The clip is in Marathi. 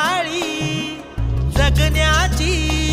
काळी जगण्याची